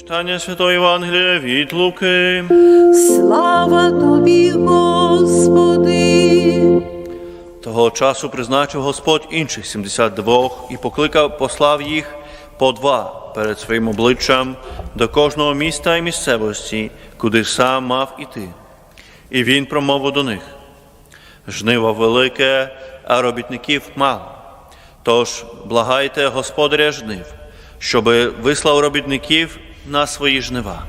Читання Святої Євангелія від Луки. Слава тобі, Господи! Того часу призначив Господь інших 72 і покликав, послав їх по два перед своїм обличчям до кожного міста і місцевості, куди сам мав іти. І він промовив до них: Жниво велике, а робітників мало. Тож благайте господаря жнив, щоби вислав робітників на свої жнива.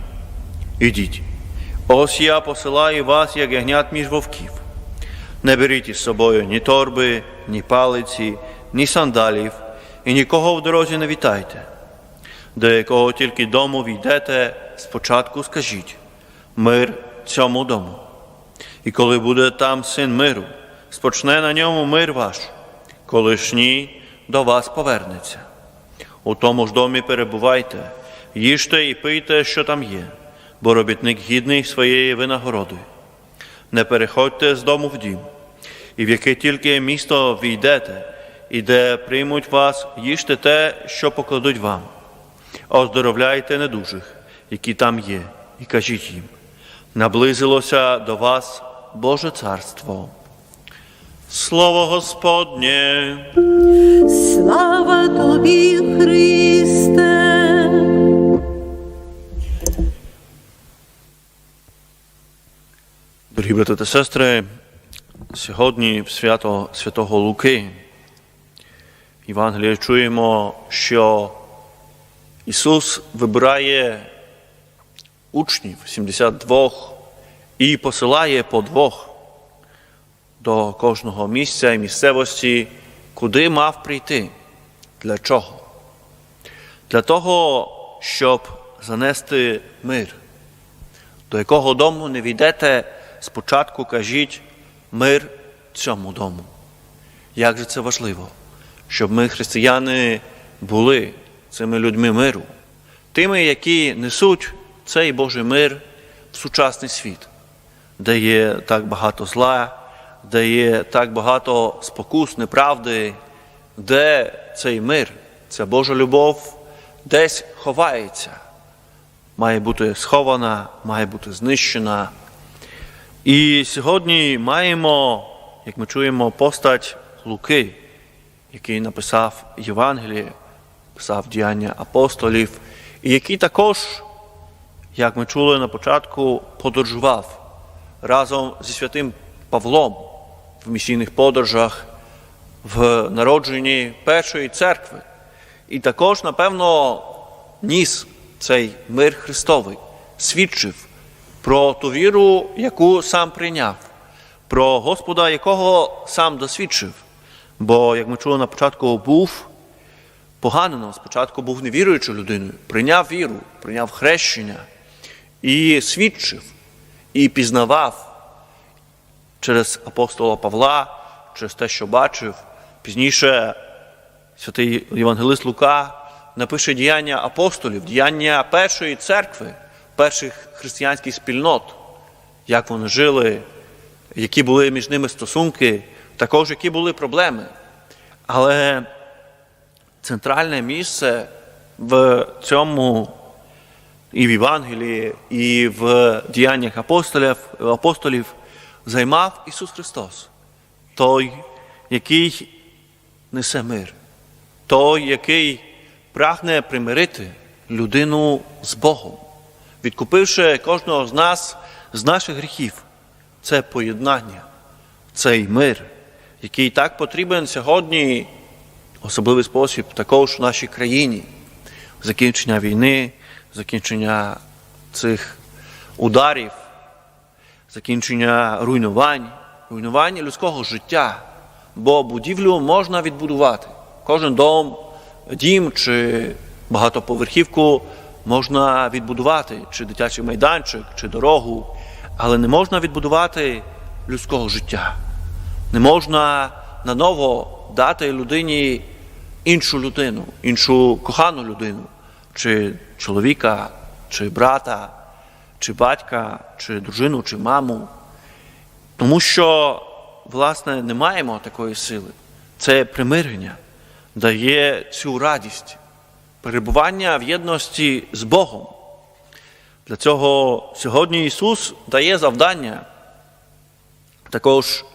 Ідіть, ось я посилаю вас, як ягнят між вовків. Не беріть із собою ні торби, ні палиці, ні сандалів, і нікого в дорозі не вітайте. До якого тільки дому війдете, спочатку скажіть мир цьому дому. І коли буде там син миру, спочне на ньому мир ваш, коли ж ні, до вас повернеться. У тому ж домі перебувайте, їжте і пийте, що там є, бо робітник гідний своєї винагороди. Не переходьте з дому в дім, і в яке тільки місто війдете, і де приймуть вас, їжте те, що покладуть вам. Оздоровляйте недужих, які там є, і кажіть їм, наблизилося до вас Боже Царство. Слово Господнє. Слава тобі, Христе! Брати та сестри, сьогодні свято Святого Луки в Євангелії чуємо, що Ісус вибирає учнів 72 і посилає по двох до кожного місця і місцевості, куди мав прийти. Для чого? Для того, щоб занести мир до якого дому не війдете, спочатку кажіть мир цьому дому. Як же це важливо, щоб ми, християни, були цими людьми миру, тими, які несуть цей Божий мир в сучасний світ, де є так багато зла, де є так багато спокус, неправди, де цей мир, ця Божа любов десь ховається має бути схована, має бути знищена. І сьогодні маємо, як ми чуємо, постать Луки, який написав Євангеліє, писав діяння апостолів, і який також, як ми чули на початку, подорожував разом зі святим Павлом в місійних подорожах в народженні першої церкви. І також, напевно, ніс цей мир Христовий, свідчив про ту віру, яку сам прийняв, про Господа, якого сам досвідчив. Бо, як ми чули на початку, був поганено, спочатку був невіруючою людиною, прийняв віру, прийняв хрещення і свідчив, і пізнавав через апостола Павла, через те, що бачив. Пізніше святий Євангелист Лука напише діяння апостолів, діяння першої церкви, перших християнських спільнот, як вони жили, які були між ними стосунки, також які були проблеми. Але центральне місце в цьому і в Євангелії, і в діяннях апостолів, апостолів займав Ісус Христос, той, який несе мир, той, який прагне примирити людину з Богом, відкупивши кожного з нас з наших гріхів. Це поєднання, цей мир, який так потрібен сьогодні, особливий спосіб, також в нашій країні. Закінчення війни, закінчення цих ударів, закінчення руйнувань, руйнування людського життя. Бо будівлю можна відбудувати. Кожен дом дім чи багатоповерхівку можна відбудувати, чи дитячий майданчик, чи дорогу, але не можна відбудувати людського життя. Не можна наново дати людині іншу людину, іншу кохану людину, чи чоловіка, чи брата, чи батька, чи дружину, чи маму. Тому що, власне, не маємо такої сили. Це примирення дає цю радість перебування в єдності з Богом, Для цього сьогодні Ісус дає завдання також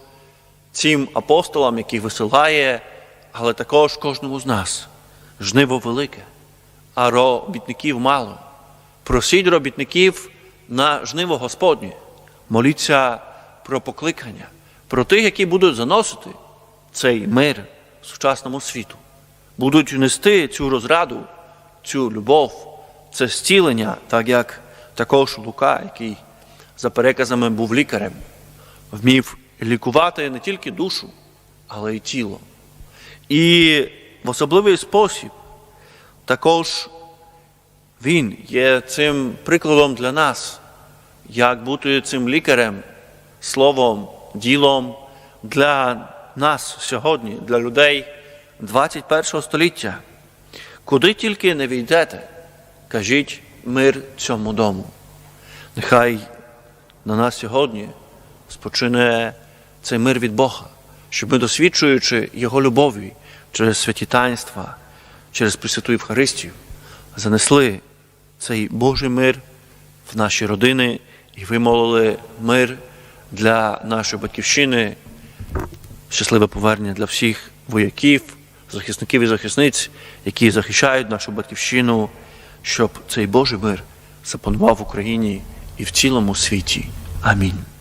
цим апостолам, яких висилає, але також кожному з нас. Жниво велике, а робітників мало. Просіть робітників на жниво Господнє. Моліться про покликання, про тих, які будуть заносити цей мир сучасному світу, будуть нести цю розраду, цю любов, це зцілення, так як також Лука, який за переказами був лікарем, вмів лікувати не тільки душу, але й тіло. І в особливий спосіб також він є цим прикладом для нас, як бути цим лікарем, словом, ділом для нас сьогодні, для людей 21 століття. Куди тільки не війдете, кажіть мир цьому дому. Нехай на нас сьогодні спочине цей мир від Бога, щоб ми, досвідчуючи Його любові через святі таїнства, через Пресвяту Євхаристію, занесли цей Божий мир в наші родини і вимолили мир для нашої батьківщини, щасливе повернення для всіх вояків, захисників і захисниць, які захищають нашу батьківщину, щоб цей Божий мир запанував в Україні і в цілому світі. Амінь.